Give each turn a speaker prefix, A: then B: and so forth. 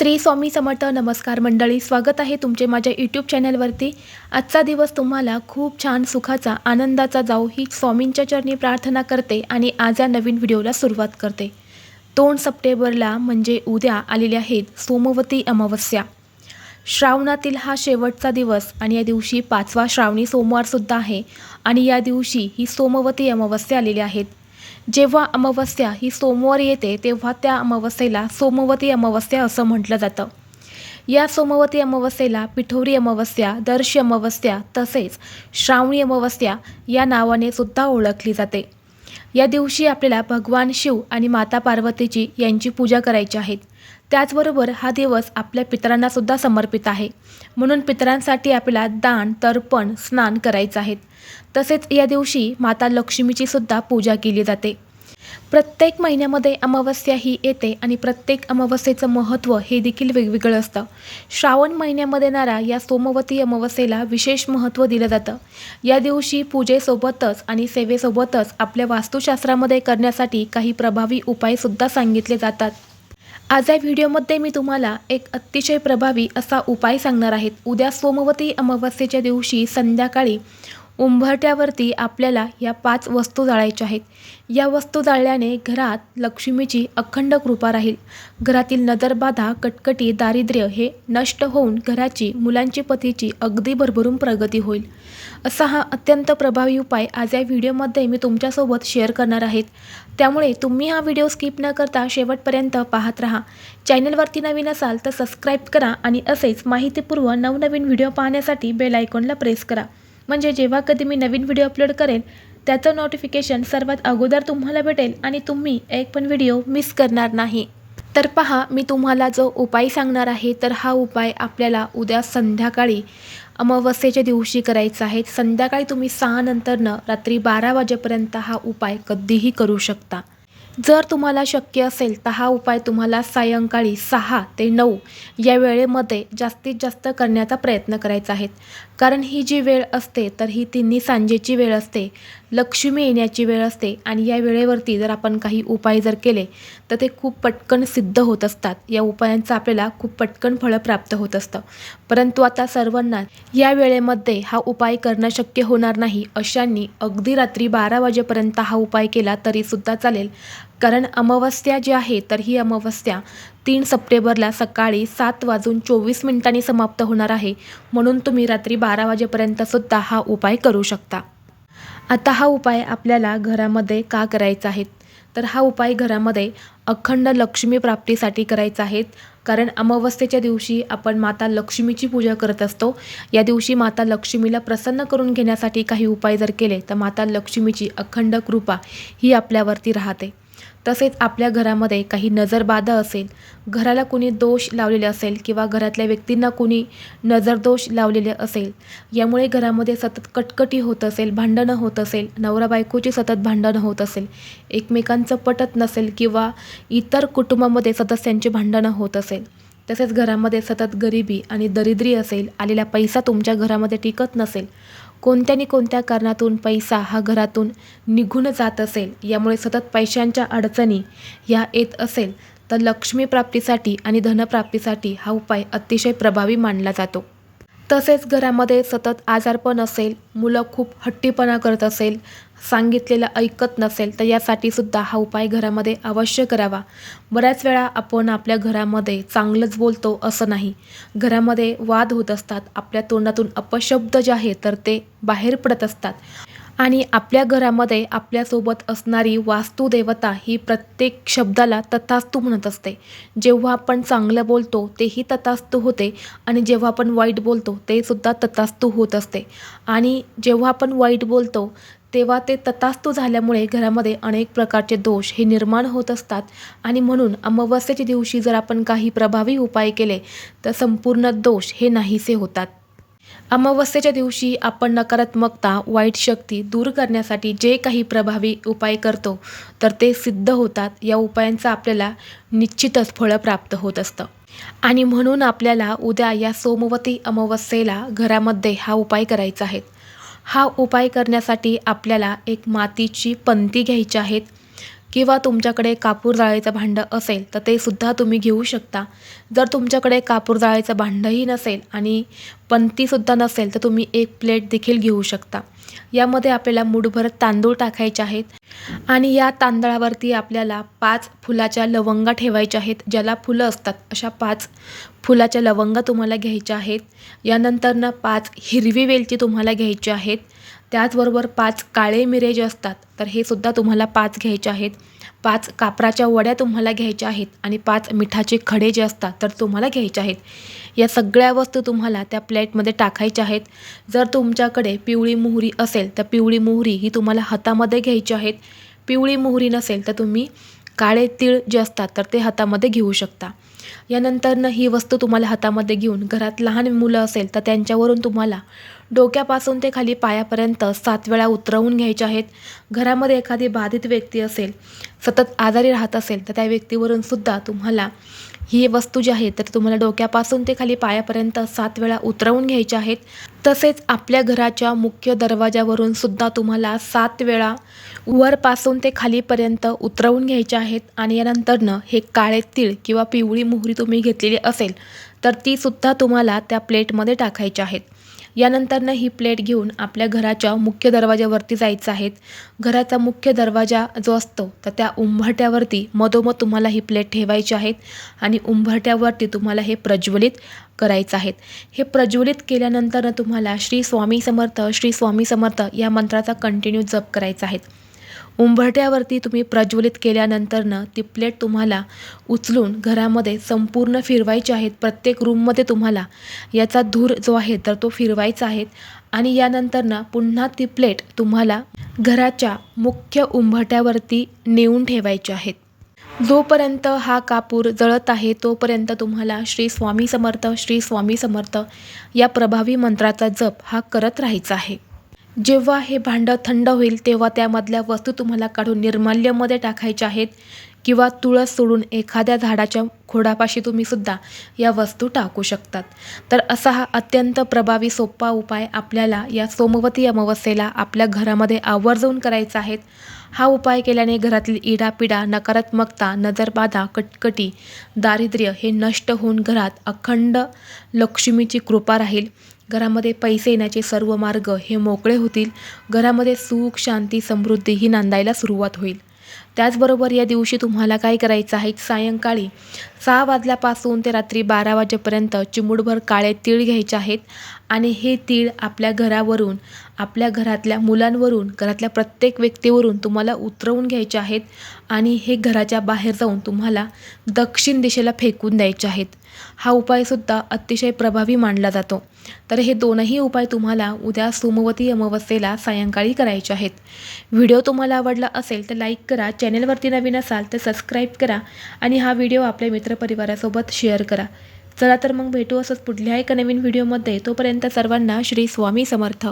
A: श्री स्वामी समर्थ नमस्कार मंडळी स्वागत आहे तुमचे माझ्या यूट्यूब चॅनलवरती आजचा दिवस तुम्हाला खूप छान सुखाचा आनंदाचा जाऊ ही स्वामींच्या चरणी प्रार्थना करते आणि आज या नवीन व्हिडिओला सुरुवात करते. दोन सप्टेंबरला म्हणजे उद्या आलेले आहेत सोमवती अमावस्या. श्रावणातील हा शेवटचा दिवस आणि या दिवशी पाचवा श्रावणी सोमवारसुद्धा आहे आणि या दिवशी ही सोमवती अमावस्या आलेली आहेत जेव्हा अमावस्या ही सोमवार येते तेव्हा त्या अमावस्येला सोमवती अमावस्या असं म्हटलं जातं. या सोमवती अमावस्येला पिठोरी अमावस्या दर्श अमावस्या तसेच श्रावणी अमावस्या या नावाने सुद्धा ओळखली जाते. या दिवशी आपल्याला भगवान शिव आणि माता पार्वतीची यांची पूजा करायची आहेत त्याचबरोबर हा दिवस आपल्या पितरांना सुद्धा समर्पित आहे. म्हणून पितरांसाठी आपल्याला दान तर्पण स्नान करायचं आहे तसेच या दिवशी माता लक्ष्मीची सुद्धा पूजा केली जाते. प्रत्येक महिन्यामध्ये अमावस्या ही येते आणि प्रत्येक अमावस्येचं महत्त्व हे देखील वेगवेगळं असतं. श्रावण महिन्यामध्ये येणाऱ्या या सोमवती अमावस्येला विशेष महत्त्व दिलं जातं. या दिवशी पूजेसोबतच आणि सेवेसोबतच आपल्या वास्तुशास्त्रामध्ये करण्यासाठी काही प्रभावी उपायसुद्धा सांगितले जातात. आज या व्हिडिओमध्ये मी तुम्हाला एक अतिशय प्रभावी असा उपाय सांगणार आहेत उद्या सोमवती अमावस्येच्या दिवशी संध्याकाळी उंबरट्यावरती आपल्याला या पाच वस्तू जाळायच्या आहेत. या वस्तू जाळल्याने घरात लक्ष्मीची अखंड कृपा राहील. घरातील नजरबाधा कटकटी दारिद्र्य हे नष्ट होऊन घराची मुलांची पतीची अगदी भरभरून प्रगती होईल. असा हा अत्यंत प्रभावी उपाय आज या व्हिडिओमध्ये मी तुमच्यासोबत शेअर करणार आहेत त्यामुळे तुम्ही हा व्हिडिओ स्किप न करता शेवटपर्यंत पाहत राहा. चॅनलवरती नवीन असाल तर सबस्क्राईब करा आणि असेच माहितीपूर्व नवनवीन व्हिडिओ पाहण्यासाठी बेल आयकॉनला प्रेस करा. म्हणजे जेव्हा कधी मी नवीन व्हिडिओ अपलोड करेन त्याचं नोटिफिकेशन सर्वात अगोदर तुम्हाला भेटेल आणि तुम्ही एक पण व्हिडिओ मिस करणार नाही. तर पहा मी तुम्हाला जो उपाय सांगणार आहे तर हा उपाय आपल्याला उद्या संध्याकाळी अमावस्येच्या दिवशी करायचा आहे. संध्याकाळी तुम्ही सहा नंतरनं रात्री बारा वाजेपर्यंत हा उपाय कधीही करू शकता. जर तुम्हाला शक्य असेल तर हा उपाय तुम्हाला सायंकाळी सहा ते नऊ या वेळेमध्ये जास्तीत जास्त करण्याचा प्रयत्न करायचा आहे. कारण ही जी वेळ असते तर ही तिन्ही सांजेची वेळ असते लक्ष्मी येण्याची वेळ असते आणि या वेळेवरती जर आपण काही उपाय जर केले तर ते खूप पटकन सिद्ध होत असतात. या उपायांचं आपल्याला खूप पटकन फळं प्राप्त होत असतं. परंतु आता सर्वांना या वेळेमध्ये हा उपाय करणं शक्य होणार नाही अशांनी अगदी रात्री बारा वाजेपर्यंत हा उपाय केला तरीसुद्धा चालेल. कारण अमावस्या जी आहे तर ही अमावस्या तीन सप्टेंबरला सकाळी सात वाजून चोवीस मिनिटांनी समाप्त होणार आहे. म्हणून तुम्ही रात्री बारा वाजेपर्यंतसुद्धा हा उपाय करू शकता. आता हा उपाय आपल्याला घरामध्ये का करायचा आहे? तर हा उपाय घरामध्ये अखंड लक्ष्मी प्राप्तीसाठी करायचा आहे. कारण अमावस्येच्या दिवशी आपण माता लक्ष्मीची पूजा करत असतो. या दिवशी माता लक्ष्मीला प्रसन्न करून घेण्यासाठी काही उपाय जर केले तर माता लक्ष्मीची अखंड कृपा ही आपल्यावरती राहते. तसेच आपल्या घरामध्ये काही नजरबाधा असेल घराला कुणी दोष लावलेले असेल किंवा घरातल्या व्यक्तींना कुणी नजरदोष लावलेले असेल यामुळे घरामध्ये सतत कटकटी होत असेल भांडणं होत असेल नवरा बायकोची सतत भांडणं होत असेल एकमेकांचं पटत नसेल किंवा इतर कुटुंबामध्ये सदस्यांची भांडणं होत असेल. तसेच घरामध्ये सतत गरिबी आणि दरिद्री असेल आलेला पैसा तुमच्या घरामध्ये टिकत नसेल कोणत्या कोणत्या कारणातून पैसा हा घरातून निघून जात असेल यामुळे सतत पैशांच्या अडचणी या येत असेल तर लक्ष्मीप्राप्तीसाठी आणि धनप्राप्तीसाठी हा उपाय अतिशय प्रभावी मानला जातो. तसेच घरामध्ये सतत आजारपण असेल मुलं खूप हट्टीपणा करत असेल सांगितलेलं ऐकत नसेल तर यासाठी सुद्धा हा उपाय घरामध्ये अवश्य करावा. बऱ्याच वेळा आपण आपल्या घरामध्ये चांगलंच बोलतो असं नाही. घरामध्ये वाद होत असतात आपल्या तोंडातून अपशब्द जे आहे तर ते बाहेर पडत असतात. आणि आपल्या घरामध्ये आपल्यासोबत असणारी वास्तुदेवता ही प्रत्येक शब्दाला तथास्तू म्हणत असते. जेव्हा आपण चांगलं बोलतो तेही तथास्तू होते आणि जेव्हा आपण वाईट बोलतो ते सुद्धा तथास्तू होत असते. आणि जेव्हा आपण वाईट बोलतो तेव्हा ते तथास्तू झाल्यामुळे घरामध्ये अनेक प्रकारचे दोष हे निर्माण होत असतात. आणि म्हणून अमावस्येच्या दिवशी जर आपण काही प्रभावी उपाय केले तर संपूर्ण दोष हे नाहीसे होतात. अमावस्येच्या दिवशी आपण नकारात्मकता वाईट शक्ती दूर करण्यासाठी जे काही प्रभावी उपाय करतो तर ते सिद्ध होतात. या उपायांचं आपल्याला निश्चितच फळं प्राप्त होत असतं. आणि म्हणून आपल्याला उद्या या सोमवती अमावस्येला घरामध्ये हा उपाय करायचा आहे. हा उपाय करण्यासाठी आपल्याला एक मातीची पंती घ्यायची आहेत किंवा तुमच्याकडे कापूर जाळीचं भांडं असेल तर ते सुद्धा तुम्ही घेऊ शकता. जर तुमच्याकडे कापूर जाळीचं भांडंही नसेल आणि पणतीसुद्धा नसेल तर तुम्ही एक प्लेट देखील घेऊ शकता. यामध्ये आपल्याला मुठभर तांदूळ टाकायचे आहेत आणि या तांदळावरती आपल्याला पाच फुलाच्या लवंगा ठेवायच्या आहेत ज्याला फुलं असतात. अशा पाच फुलाच्या लवंगा तुम्हाला घ्यायच्या आहेत. यानंतरनं पाच हिरवी वेलची तुम्हाला घ्यायची आहेत. त्याचबरोबर पाच काळे मिरे जे असतात तर हे सुद्धा तुम्हाला पाच घ्यायचे आहेत. पाच कापराच्या वड्या तुम्हाला घ्यायच्या आहेत आणि पाच मिठाचे खडे जे असतात तर तुम्हाला घ्यायचे आहेत. या सगळ्या वस्तू तुम्हाला त्या प्लेटमध्ये टाकायच्या आहेत. जर तुमच्याकडे पिवळी मोहरी असेल तर पिवळी मोहरी ही तुम्हाला हातामध्ये घ्यायची आहेत. पिवळी मोहरी नसेल तर तुम्ही काळे तीळ जे असतात तर ते हातामध्ये घेऊ शकता. यानंतरनं ही वस्तू तुम्हाला हातामध्ये घेऊन घरात लहान मुलं असेल तर त्यांच्यावरून तुम्हाला डोक्यापासून ते खाली पायापर्यंत सात वेळा उतरवून घ्यायचे आहेत. घरामध्ये एखादी बाधित व्यक्ती असेल सतत आजारी राहत असेल तर त्या व्यक्तीवरून सुद्धा तुम्हाला ही वस्तू जी आहे तर तुम्हाला डोक्यापासून ते खाली पायापर्यंत सात वेळा उतरवून घ्यायच्या आहेत. तसेच आपल्या घराच्या मुख्य दरवाजावरून सुद्धा तुम्हाला सात वेळा वरपासून ते खालीपर्यंत उतरवून घ्यायचे आहेत आणि यानंतरनं हे काळे तीळ किंवा पिवळी मोहरी तुम्ही घेतलेली असेल तर तीसुद्धा तुम्हाला त्या प्लेटमध्ये टाकायच्या आहेत. यानंतरनं ही प्लेट घेऊन आपल्या घराच्या मुख्य दरवाजावरती जायचं आहेत घराचा मुख्य दरवाजा जो असतो तर त्या उंबरट्यावरती मधोमध तुम्हाला ही प्लेट ठेवायची आहेत आणि उंबरट्यावरती तुम्हाला हे प्रज्वलित करायचं आहेत. हे प्रज्वलित केल्यानंतर तुम्हाला श्री स्वामी समर्थ श्री स्वामी समर्थ या मंत्राचा कंटिन्यू जप करायचा आहे. उंबरट्यावरती तुम्ही प्रज्वलित केल्यानंतरनं ती प्लेट तुम्हाला उचलून घरामध्ये संपूर्ण फिरवायची आहेत प्रत्येक रूममध्ये तुम्हाला याचा धूर जो आहे तर तो फिरवायचा आहे आणि यानंतरनं पुन्हा ती प्लेट तुम्हाला घराच्या मुख्य उंबरट्यावरती नेऊन ठेवायची आहेत. जोपर्यंत हा कापूर जळत आहे तोपर्यंत तुम्हाला श्री स्वामी समर्थ श्री स्वामी समर्थ या प्रभावी मंत्राचा जप हा करत राहायचा आहे. जेव्हा हे भांडं थंड होईल तेव्हा त्यामधल्या वस्तू तुम्हाला काढून निर्माल्यमध्ये टाकायच्या आहेत किंवा तुळस सोडून एखाद्या झाडाच्या खोडापाशी तुम्ही सुद्धा या वस्तू टाकू शकतात. तर असा हा अत्यंत प्रभावी सोपा उपाय आपल्याला या सोमवती अमावस्येला आपल्या घरामध्ये आवर्जून करायचा आहेत हा उपाय केल्याने घरातील इडापिडा नकारात्मकता नजरबाधा कटकटी दारिद्र्य हे नष्ट होऊन घरात अखंड लक्ष्मीची कृपा राहील. घरामध्ये पैसे येण्याचे सर्व मार्ग हे मोकळे होतील. घरामध्ये सुख शांती समृद्धी ही नांदायला सुरुवात होईल. त्याचबरोबर या दिवशी तुम्हाला काय करायचं आहे? सायंकाळी सहा वाजल्यापासून ते रात्री बारा वाजेपर्यंत चिमूटभर काळे तीळ घ्यायचे आहेत आणि हे तीळ आपल्या घरावरून आपल्या घरातल्या मुलांवरून घरातल्या प्रत्येक व्यक्तीवरून तुम्हाला उतरवून घ्यायचे आहेत आणि हे घराच्या बाहेर जाऊन तुम्हाला दक्षिण दिशेला फेकून द्यायचे आहेत. हा उपायसुद्धा अतिशय प्रभावी मानला जातो. तर हे दोनही उपाय तुम्हाला उद्या सोमवती अमावस्येला सायंकाळी करायचे आहेत. व्हिडिओ तुम्हाला आवडला असेल तर लाईक करा चॅनलवरती नवीन असाल तर सबस्क्राईब करा आणि हा व्हिडिओ आपल्या मित्रपरिवारासोबत शेअर करा. चला तर मग भेटू असंच पुढल्या एका नवीन व्हिडिओमध्ये. तोपर्यंत सर्वांना श्री स्वामी समर्थ.